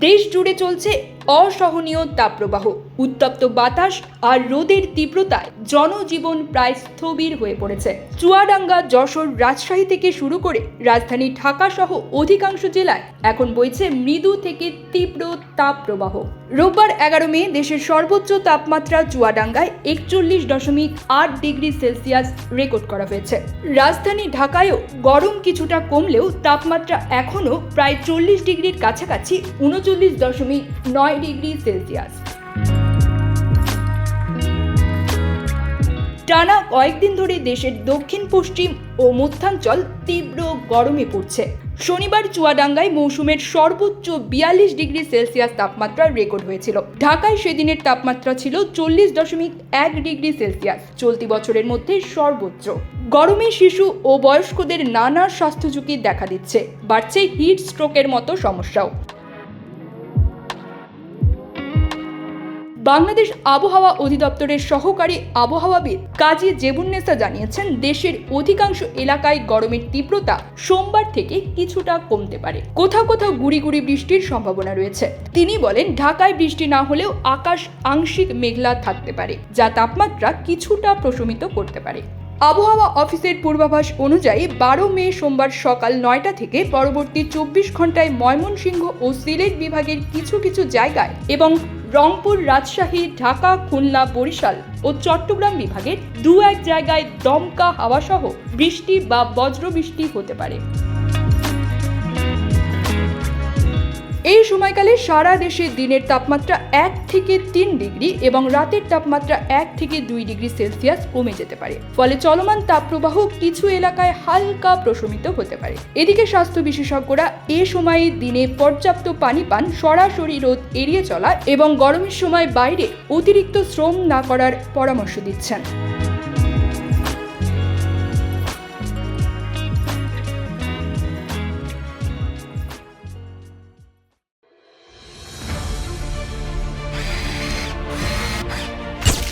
দেশ জুড়ে চলছে অসহনীয় তাপপ্রবাহ। উত্তপ্ত বাতাস আর রোদের তীব্রতায় জনজীবন প্রায় স্থবির হয়ে পড়েছে। চুয়াডাঙ্গা যশোর রাজশাহী থেকে শুরু করে রাজধানী ঢাকা সহ অধিকাংশ জেলায় এখন বইছে মৃদু থেকে তীব্র তাপপ্রবাহ। রোববার এগারো মে দেশের সর্বোচ্চ তাপমাত্রা চুয়াডাঙ্গায় একচল্লিশ দশমিক আট ডিগ্রি সেলসিয়াস রেকর্ড করা হয়েছে। রাজধানী ঢাকায়ও গরম কিছুটা কমলেও তাপমাত্রা এখনও প্রায় চল্লিশ ডিগ্রির কাছাকাছি, উনচল্লিশ দশমিক নয় ডিগ্রি সেলসিয়াস। টানা কয়েকদিন ধরে দেশের দক্ষিণ, পশ্চিম ও মধ্যাঞ্চল তীব্র গরমে পড়ছে। শনিবার চুয়াডাঙ্গায় মৌসুমের সর্বোচ্চ বিয়াল্লিশ ডিগ্রি সেলসিয়াস তাপমাত্রা রেকর্ড হয়েছিল। ঢাকায় সেদিনের তাপমাত্রা ছিল চল্লিশ দশমিক এক ডিগ্রি সেলসিয়াস, চলতি বছরের মধ্যে সর্বোচ্চ। গরমে শিশু ও বয়স্কদের নানা স্বাস্থ্য ঝুঁকি দেখা দিচ্ছে, বাড়ছে হিট স্ট্রোকের মতো সমস্যাও। বাংলাদেশ আবহাওয়া অধিদপ্তরের সহকারী আবহাওয়াবিদ কাজী জেবুন্নেসা জানিয়েছেন, দেশের অধিকাংশ এলাকায় গরমের তীব্রতা সোমবার থেকে কিছুটা কমতে পারে। কোথাও কোথাও গুড়ি গুড়ি বৃষ্টির সম্ভাবনা রয়েছে। তিনি বলেন, ঢাকায় বৃষ্টি না হলেও আকাশ আংশিক মেঘলা থাকতে পারে, যা তাপমাত্রা কিছুটা প্রশমিত করতে পারে। আবহাওয়া অফিসের পূর্বাভাস অনুযায়ী বারো মে সোমবার সকাল নয়টা থেকে পরবর্তী চব্বিশ ঘন্টায় ময়মনসিংহ ও সিলেট বিভাগের কিছু কিছু জায়গায় এবং রংপুর রাজশাহী, ঢাকা, খুলনা, বরিশাল ও চট্টগ্রাম বিভাগের দু এক জায়গায় দমকা হাওয়াসহ বৃষ্টি বা বজ্রবৃষ্টি হতে পারে। সময়কালে সারা দেশে দিনের তাপমাত্রা এক থেকে তিন ডিগ্রি এবং রাতের তাপমাত্রা এক থেকে দুই ডিগ্রি সেলসিয়াস কমে যেতে পারে। ফলে চলমান তাপপ্রবাহ কিছু এলাকায় হালকা প্রশমিত হতে পারে। এদিকে স্বাস্থ্য বিশেষজ্ঞরা এ সময়ে দিনে পর্যাপ্ত পানি পান, সরাসরি রোদ এড়িয়ে চলা এবং গরমের সময় বাইরে অতিরিক্ত শ্রম না করার পরামর্শ দিচ্ছেন।